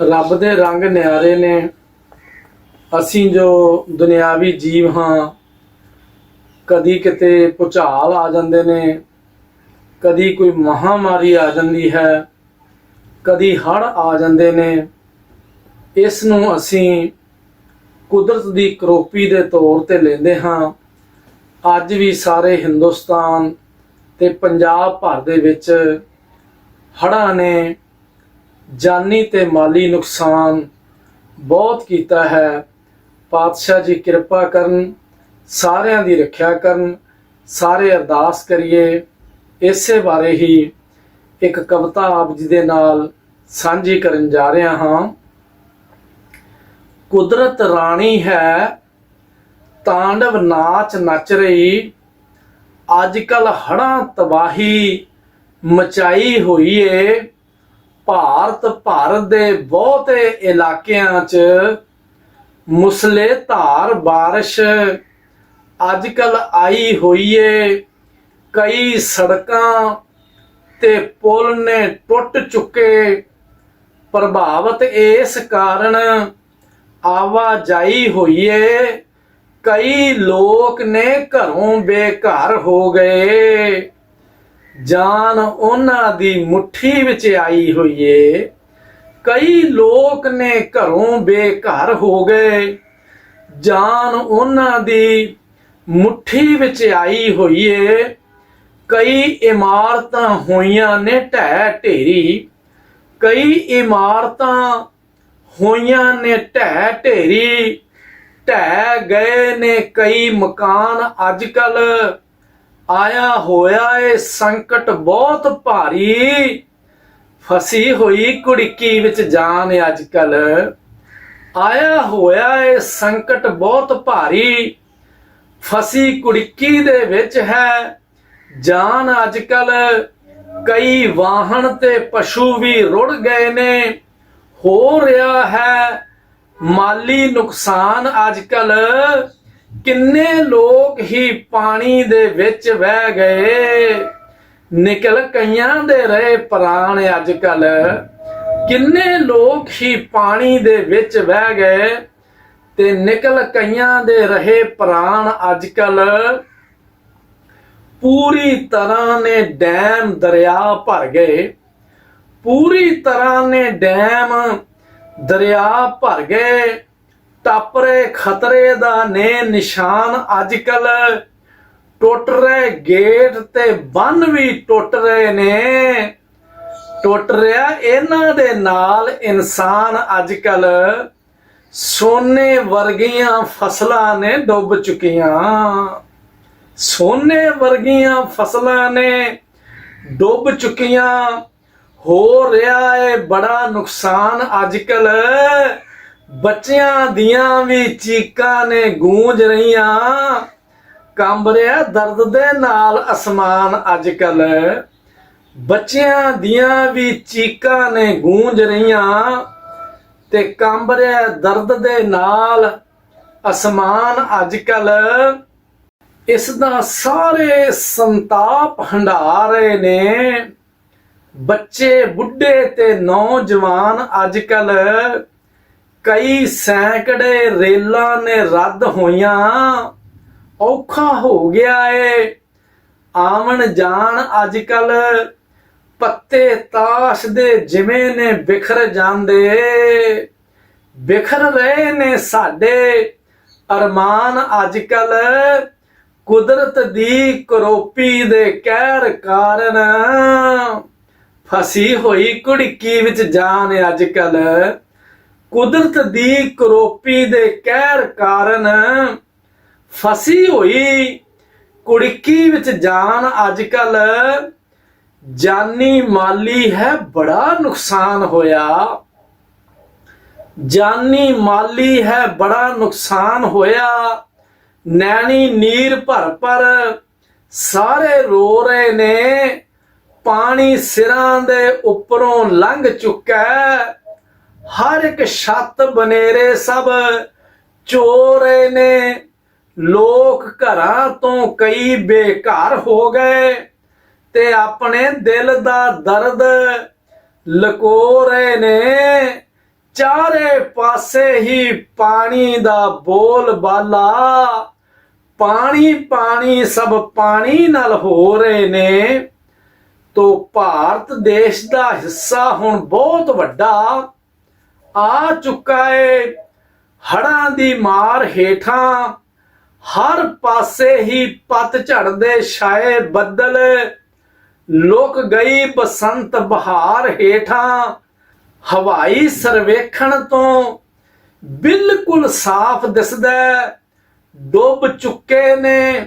ਰੱਬ ਦੇ ਰੰਗ ਨਿਆਰੇ ਨੇ। ਅਸੀਂ ਜੋ ਦੁਨਿਆਵੀ ਜੀਵ ਹਾਂ, ਕਦੀ ਕਿਤੇ ਭੁਚਾਲ ਆ ਜਾਂਦੇ ਨੇ, ਕਦੀ ਕੋਈ ਮਹਾਮਾਰੀ ਆ ਜਾਂਦੀ ਹੈ, ਕਦੀ ਹੜ੍ਹ ਆ ਜਾਂਦੇ ਨੇ। ਇਸ ਨੂੰ ਅਸੀਂ ਕੁਦਰਤ ਦੀ ਕਰੋਪੀ ਦੇ ਤੌਰ ਤੇ ਲੈਂਦੇ ਹਾਂ। ਅੱਜ ਵੀ ਸਾਰੇ ਹਿੰਦੁਸਤਾਨ ਤੇ ਪੰਜਾਬ ਭਰ ਦੇ ਵਿੱਚ ਹੜ੍ਹਾਂ ਨੇ ਜਾਨੀ ਤੇ ਮਾਲੀ ਨੁਕਸਾਨ ਬਹੁਤ ਕੀਤਾ ਹੈ। ਪਾਤਸ਼ਾਹ ਜੀ ਕਿਰਪਾ ਕਰਨ, ਸਾਰਿਆਂ ਦੀ ਰੱਖਿਆ ਕਰਨ, ਸਾਰੇ ਅਰਦਾਸ ਕਰੀਏ। ਇਸੇ ਬਾਰੇ ਹੀ ਇੱਕ ਕਵਿਤਾ ਆਪ ਜੀ ਦੇ ਨਾਲ ਸਾਂਝੀ ਕਰਨ ਜਾ ਰਿਹਾ ਹਾਂ। ਕੁਦਰਤ ਰਾਣੀ ਹੈ, ਤਾਂਡਵ ਨਾਚ ਨੱਚ ਰਹੀ, ਅੱਜ ਕੱਲ ਹੜਾਂ ਤਬਾਹੀ ਮਚਾਈ ਹੋਈ ਏ। ਭਾਰਤ ਭਾਰਤ ਦੇ ਬਹੁਤੇ ਇਲਾਕਿਆਂ 'ਚ ਮੁਸਲੇ ਧਾਰ ਬਾਰਿਸ਼ ਅੱਜ ਕੱਲ ਆਈ ਹੋਈ ਏ। ਕਈ ਸੜਕਾਂ ਤੇ ਪੁਲ ਨੇ ਟੁੱਟ ਚੁੱਕੇ। ਪ੍ਰਭਾਵਿਤ ਇਸ ਕਾਰਨ ਆਵਾਜਾਈ ਹੋਈ ਏ। ਕਈ ਲੋਕ ਨੇ ਘਰੋਂ ਬੇਘਰ ਹੋ ਗਏ। ਜਾਨ ਉਹਨਾਂ ਦੀ ਮੁਠੀ ਵਿੱਚ ਆਈ ਹੋਈ ਏ ਕਈ ਲੋਕ ਨੇ ਘਰੋਂ ਬੇਘਰ ਹੋ ਗਏ। ਜਾਨ ਉਹਨਾਂ ਦੀ ਮੁਠੀ ਵਿੱਚ ਆਈ ਹੋਈ ਏ ਕਈ ਇਮਾਰਤਾਂ ਹੋਈਆਂ ਨੇ ਢਹਿ ਢੇਰੀ। ਕਈ ਇਮਾਰਤਾਂ ਹੋਈਆਂ ਨੇ ਢਹਿ ਢੇਰੀ। ਢਹਿ ਗਏ ਨੇ ਕਈ ਮਕਾਨ ਅੱਜ ਕੱਲ ਆਇਆ ਹੋਇਆ ਏ ਸੰਕਟ ਬਹੁਤ ਭਾਰੀ। ਫਸੀ ਹੋਈ ਕੁੜਕੀ ਵਿੱਚ ਜਾਨ ਅੱਜ ਕੱਲ ਆਇਆ ਹੋਇਆ ਏ ਸੰਕਟ ਬਹੁਤ ਭਾਰੀ। ਫਸੀ ਕੁੜਕੀ ਦੇ ਵਿੱਚ ਹੈ। ਜਾਨ ਅੱਜ ਕੱਲ ਕਈ ਵਾਹਨ ਤੇ ਪਸ਼ੂ ਵੀ ਰੁੜ ਗਏ ਨੇ। ਹੋ ਰਿਹਾ ਹੈ ਮਾਲੀ ਨੁਕਸਾਨ ਅੱਜ ਕੱਲ ਕਿੰਨੇ ਲੋਕ ਹੀ ਪਾਣੀ ਦੇ ਵਿੱਚ ਵਹਿ ਗਏ? ਨਿਕਲ ਕਈਆਂ ਦੇ ਰਹੇ ਪ੍ਰਾਣ ਅੱਜ ਕੱਲ ਕਿੰਨੇ ਲੋਕ ਹੀ ਪਾਣੀ ਦੇ ਵਿੱਚ ਵਹਿ ਗਏ ਤੇ ਨਿਕਲ ਕਈਆਂ ਦੇ ਰਹੇ ਪ੍ਰਾਣ ਅੱਜ ਕੱਲ ਪੂਰੀ ਤਰ੍ਹਾਂ ਨੇ ਡੈਮ ਦਰਿਆ ਭਰ ਗਏ। ਪੂਰੀ ਤਰ੍ਹਾਂ ਨੇ ਡੈਮ ਦਰਿਆ ਭਰ ਗਏ। ਟਾਪਰੇ ਖਤਰੇ ਦਾ ਨੇ ਨਿਸ਼ਾਨ ਅੱਜ ਕੱਲ ਟੁੱਟ ਰਹੇ ਗੇਟ ਤੇ ਬੰਨ ਵੀ ਟੁੱਟ ਰਹੇ ਨੇ। ਟੁੱਟ ਰਿਹਾ ਇਹਨਾਂ ਦੇ ਨਾਲ ਇਨਸਾਨ ਅੱਜ ਕੱਲ ਸੋਨੇ ਵਰਗੀਆਂ ਫਸਲਾਂ ਨੇ ਡੁੱਬ ਚੁੱਕੀਆਂ। ਸੋਨੇ ਵਰਗੀਆਂ ਫਸਲਾਂ ਨੇ ਡੁੱਬ ਚੁੱਕੀਆਂ। ਹੋ ਰਿਹਾ ਏ ਬੜਾ ਨੁਕਸਾਨ ਅੱਜ ਕੱਲ ਬੱਚਿਆਂ ਦੀਆਂ ਵੀ ਚੀਕਾਂ ਨੇ ਗੂੰਜ ਰਹੀਆਂ। ਕੰਬ ਰਿਹਾ ਦਰਦ ਦੇ ਨਾਲ ਅਸਮਾਨ ਅੱਜ ਕੱਲ ਬੱਚਿਆਂ ਦੀਆਂ ਵੀ ਚੀਕਾਂ ਨੇ ਗੂੰਜ ਰਹੀਆਂ ਤੇ ਕੰਬ ਰਿਹਾ ਦਰਦ ਦੇ ਨਾਲ ਅਸਮਾਨ ਅੱਜ ਕੱਲ ਇਸ ਦਾ ਸਾਰੇ ਸੰਤਾਪ ਹੰਡਾ ਰਹੇ ਨੇ। ਬੱਚੇ, ਬੁੱਢੇ ਤੇ ਨੌਜਵਾਨ ਅੱਜ ਕੱਲ ਕਈ ਸੈਂਕੜੇ ਰੇਲਾਂ ਨੇ ਰੱਦ ਹੋਈਆਂ। ਔਖਾ ਹੋ ਗਿਆ ਏ। ਆਵਣ ਜਾਣ ਅੱਜ ਕੱਲ ਪੱਤੇ ਤਾਸ਼ ਦੇ ਜਿਵੇਂ ਨੇ ਬਿਖਰ ਜਾਂਦੇ। ਬਿਖਰ ਰਹੇ ਨੇ ਸਾਡੇ। ਅਰਮਾਨ ਅੱਜ ਕੱਲ ਕੁਦਰਤ ਦੀ ਕਰੋਪੀ ਦੇ ਕਹਿਰ ਕਾਰਨ। ਫਸੀ ਹੋਈ ਕੁੜਕੀ ਵਿੱਚ ਜਾਨ ਅੱਜ ਕੱਲ ਕੁਦਰਤ ਦੀ ਕਰੋਪੀ ਦੇ ਕਹਿਰ ਕਾਰਨ ਫਸੀ ਹੋਈ ਕੁੜਕੀ ਵਿੱਚ ਜਾਨ ਅੱਜ ਕੱਲ ਜਾਨੀ ਮਾਲੀ ਹੈ ਬੜਾ ਨੁਕਸਾਨ ਹੋਇਆ। ਜਾਨੀ ਮਾਲੀ ਹੈ ਬੜਾ ਨੁਕਸਾਨ ਹੋਇਆ। ਨੈਣੀ ਨੀਰ ਭਰ ਭਰ ਸਾਰੇ ਰੋ ਰਹੇ ਨੇ। ਪਾਣੀ ਸਿਰਾਂ ਦੇ ਉੱਪਰੋਂ ਲੰਘ ਚੁੱਕਾ ਹਰ ਇੱਕ ਛੱਤ ਬਨੇਰੇ ਸਭ ਚੋਰੇ ਨੇ। ਲੋਕ ਘਰਾਂ ਤੋਂ ਕਈ ਬੇਘਰ ਹੋ ਗਏ ਤੇ ਆਪਣੇ ਦਿਲ ਦਾ ਦਰਦ ਲਕੋ ਰਹੇ ਨੇ। ਚਾਰੇ ਪਾਸੇ ਹੀ ਪਾਣੀ ਦਾ ਬੋਲ ਬਾਲਾ। ਪਾਣੀ ਪਾਣੀ, ਸਭ ਪਾਣੀ ਨਾਲ ਹੋ ਰਹੇ ਨੇ। ਤੋ ਭਾਰਤ ਦੇਸ਼ ਦਾ ਹਿੱਸਾ ਹੁਣ ਬਹੁਤ ਵੱਡਾ। ਆ ਚੁੱਕਾ ਏ। ਹੜਾਂ ਦੀ ਮਾਰ ਹੇਠਾਂ ਹਰ ਪਾਸੇ ਹੀ ਪਤ ਝੜਦੇ ਛਾਏ ਬੱਦਲ। ਲੁਕ ਗਈ ਬਸੰਤ ਬਹਾਰ ਹੇਠਾਂ ਹਵਾਈ ਸਰਵੇਖਣ ਤੋਂ ਬਿਲਕੁਲ ਸਾਫ਼ ਦਿਸਦਾ ਹੈ। ਡੁੱਬ ਚੁੱਕੇ ਨੇ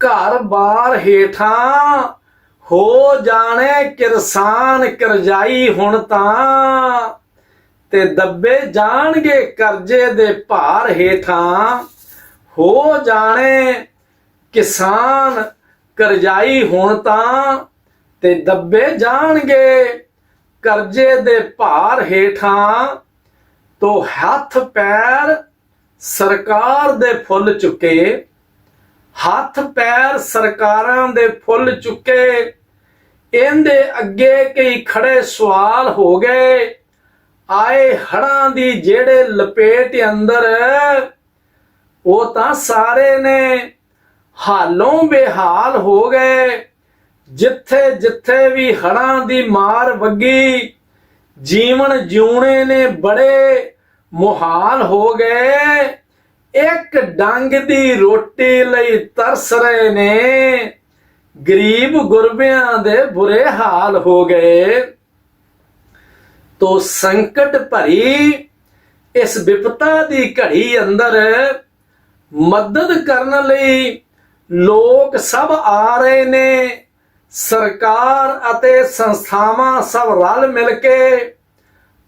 ਘਰ-ਬਾਰ ਹੇਠਾਂ। ਹੋ ਜਾਣੇ ਕਿਰਸਾਨ ਕਰਜਾਈ ਹੁਣ ਤਾਂ। ਤੇ ਦੱਬੇ ਜਾਣਗੇ ਕਰਜ਼ੇ ਦੇ ਭਾਰ ਹੇਠਾਂ। ਹੋ ਜਾਣੇ ਕਿਸਾਨ ਕਰਜਾਈ ਹੁਣ ਤਾਂ ਤੇ ਦੱਬੇ ਜਾਣਗੇ ਕਰਜ਼ੇ ਦੇ ਭਾਰ ਹੇਠਾਂ। ਤੋ ਹੱਥ ਪੈਰ ਸਰਕਾਰ ਦੇ ਫੁੱਲ ਚੁੱਕੇ। ਹੱਥ ਪੈਰ ਸਰਕਾਰਾਂ ਦੇ ਫੁੱਲ ਚੁੱਕੇ। ਇਹਦੇ ਅੱਗੇ ਕਈ ਖੜੇ ਸਵਾਲ ਹੋ ਗਏ। ਆਏ ਹੜਾਂ ਦੀ ਜਿਹੜੇ ਲਪੇਟ ਅੰਦਰ, ਉਹ ਤਾਂ ਸਾਰੇ ਨੇ ਹਾਲੋਂ ਬੇਹਾਲ ਹੋ ਗਏ। ਜਿੱਥੇ ਜਿੱਥੇ ਵੀ ਹੜਾਂ ਦੀ ਮਾਰ ਵੱਗੀ, ਜੀਵਨ ਜਿਉਣੇ ਨੇ ਬੜੇ ਮੁਹਾਲ ਹੋ ਗਏ। ਇੱਕ ਡੰਗ ਦੀ ਰੋਟੀ ਲਈ ਤਰਸ ਰਹੇ ਨੇ, ਗਰੀਬ ਗੁਰਬਿਆਂ ਦੇ ਬੁਰੇ ਹਾਲ ਹੋ ਗਏ। ਤੋ ਸੰਕਟ ਭਰੀ ਇਸ ਵਿਪਤਾ ਦੀ ਘੜੀ ਅੰਦਰ ਮਦਦ ਕਰਨ ਲਈ ਲੋਕ ਸਭ ਆ ਰਹੇ ਨੇ। ਸਰਕਾਰ ਅਤੇ ਸੰਸਥਾਵਾਂ ਸਭ ਰਲ ਮਿਲ ਕੇ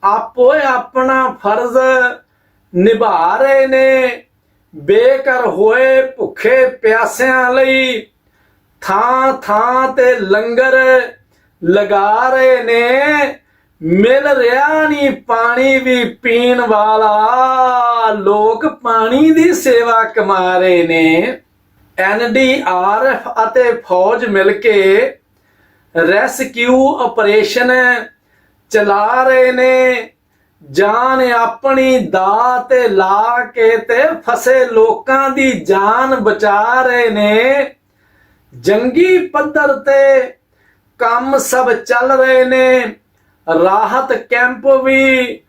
ਆਪੋ ਆਪਣਾ ਫਰਜ਼ ਨਿਭਾ ਰਹੇ ਨੇ। ਬੇਕਰ ਹੋਏ ਭੁੱਖੇ ਪਿਆਸਿਆਂ ਲਈ ਥਾਂ ਥਾਂ ਤੇ ਲੰਗਰ ਲਗਾ ਰਹੇ ਨੇ। ਮਿਲ ਰਿਹਾ ਨਹੀਂ ਪਾਣੀ ਵੀ ਪੀਣ ਵਾਲਾ। ਲੋਕ ਪਾਣੀ ਦੀ ਸੇਵਾ ਕਮਾ ਰਹੇ ਨੇ ਐਨਡੀਆਰਐਫ ਅਤੇ ਫੌਜ ਮਿਲ ਕੇ ਰੈਸਕਿਊ ਆਪਰੇਸ਼ਨ ਚਲਾ ਰਹੇ ਨੇ। ਜਾਨ ਆਪਣੀ ਦਾ ਤੇ ਲਾ ਕੇ ਤੇ ਫਸੇ ਲੋਕਾਂ ਦੀ ਜਾਨ ਬਚਾ ਰਹੇ ਨੇ। ਜੰਗੀ ਪੱਧਰ ਤੇ ਕੰਮ ਸਭ ਚੱਲ ਰਹੇ ਨੇ। ਰਾਹਤ ਕੈਂਪ ਵੀ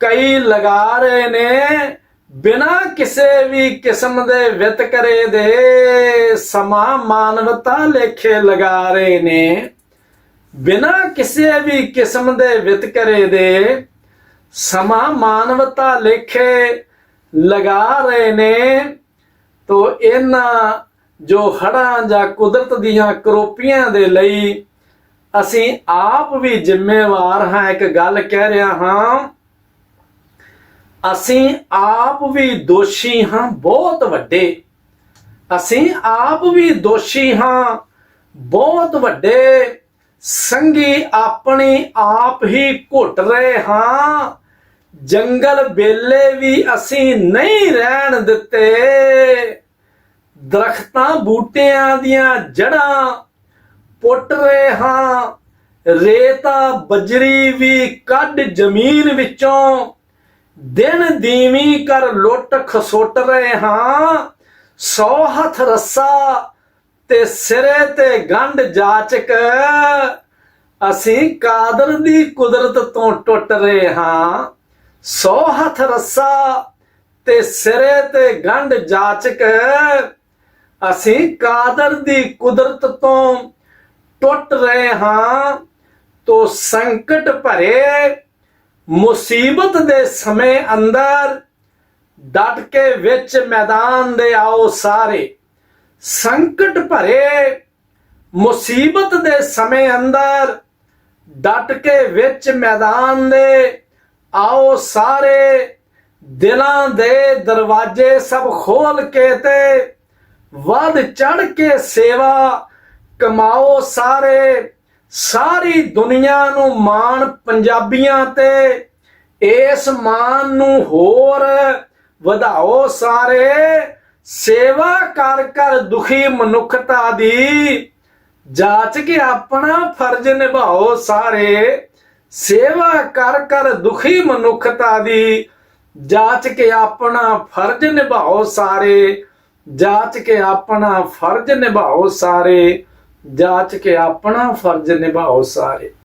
ਕਈ ਲਗਾ ਰਹੇ ਨੇ, ਬਿਨਾ ਕਿਸੇ ਵੀ ਕਿਸਮ ਦੇ ਵਿਤਕਰੇ ਦੇ ਸਮਾ ਮਾਨਵਤਾ ਲੇਖੇ ਲਗਾ ਰਹੇ ਨੇ। ਬਿਨਾ ਕਿਸੇ ਵੀ ਕਿਸਮ ਦੇ ਵਿਤਕਰੇ ਦੇ ਸਮਾ ਮਾਨਵਤਾ ਲੇਖੇ ਲਗਾ ਰਹੇ ਨੇ। ਤੋ ਇਹਨਾਂ ਜੋ ਹੜਾਂ ਜਾਂ ਕੁਦਰਤ ਦੀਆਂ ਕਰੋਪੀਆਂ ਦੇ ਲਈ ਅਸੀਂ ਆਪ ਵੀ ਜ਼ਿੰਮੇਵਾਰ ਹਾਂ, ਇੱਕ ਗੱਲ ਕਹਿ ਰਿਹਾ ਹਾਂ। ਅਸੀਂ ਆਪ ਵੀ ਦੋਸ਼ੀ ਹਾਂ, ਬਹੁਤ ਵੱਡੇ। ਅਸੀਂ ਆਪ ਵੀ ਦੋਸ਼ੀ ਹਾਂ, ਬਹੁਤ ਵੱਡੇ। ਸੰਗੀ ਆਪਣੀ ਆਪ ਹੀ ਘੁੱਟ ਰਹੇ ਹਾਂ। ਜੰਗਲ ਬੇਲੇ ਵੀ ਅਸੀਂ ਨਹੀਂ ਰਹਿਣ ਦਿੱਤੇ। ਦਰਖਤਾਂ, ਬੂਟਿਆਂ ਦੀਆਂ ਜੜਾਂ ਪੁੱਟ ਰਹੇ ਹਾਂ। ਰੇਤਾ ਬਜਰੀ ਵੀ ਕੱਢ ਜ਼ਮੀਨ ਵਿੱਚੋਂ। ਦਿਨ ਦੀਵੀ ਕਰ ਲੁੱਟ ਖਸੁੱਟ ਰਹੇ ਹਾਂ। ਸੌ ਹੱਥ ਰੱਸਾ ਤੇ ਸਿਰੇ ਤੇ ਗੰਢ ਜਾਚਕ। ਅਸੀਂ ਕਾਦਰ ਦੀ ਕੁਦਰਤ ਤੋਂ ਟੁੱਟ ਰਹੇ ਹਾਂ। ਸੌ ਹੱਥ ਰੱਸਾ ਤੇ ਸਿਰੇ ਤੇ ਗੰਢ ਜਾਚਕ। ਅਸੀਂ ਕਾਦਰ ਦੀ ਕੁਦਰਤ ਤੋਂ ਟੁੱਟ ਰਹੇ ਹਾਂ, ਤੋ ਸੰਕਟ ਭਰੇ, ਮੁਸੀਬਤ ਦੇ ਸਮੇਂ ਅੰਦਰ ਡਟ ਕੇ ਵਿੱਚ ਮੈਦਾਨ ਦੇ ਆਓ ਸਾਰੇ। ਸੰਕਟ ਭਰੇ, ਮੁਸੀਬਤ ਦੇ ਸਮੇਂ ਅੰਦਰ ਡਟ ਕੇ ਵਿੱਚ ਮੈਦਾਨ ਦੇ ਆਓ ਸਾਰੇ। ਦਿਲਾਂ ਦੇ ਦਰਵਾਜ਼ੇ ਸਭ ਖੋਲ ਕੇ ਤੇ ਵੱਧ ਚੜ ਕੇ ਸੇਵਾ ਕਮਾਓ ਸਾਰੇ। ਸਾਰੀ ਦੁਨੀਆ ਨੂੰ ਮਾਣ ਪੰਜਾਬੀਆਂ ਤੇ। ਇਸ ਮਾਣ ਨੂੰ ਹੋਰ ਵਧਾਓ ਸਾਰੇ। ਸੇਵਾ ਕਰ ਕਰ ਦੁਖੀ ਮਨੁੱਖਤਾ ਦੀ। ਜਾਚ ਕੇ ਆਪਣਾ ਫਰਜ਼ ਨਿਭਾਓ ਸਾਰੇ। ਸੇਵਾ ਕਰ ਕਰ ਦੁਖੀ ਮਨੁੱਖਤਾ ਦੀ। ਜਾਚ ਕੇ ਆਪਣਾ ਫਰਜ਼ ਨਿਭਾਓ ਸਾਰੇ। ਜਾਚ ਕੇ ਆਪਣਾ ਫਰਜ਼ ਨਿਭਾਓ ਸਾਰੇ। ਜਾਂਚ ਕੇ ਆਪਣਾ ਫਰਜ਼ ਨਿਭਾਓ ਸਾਰੇ।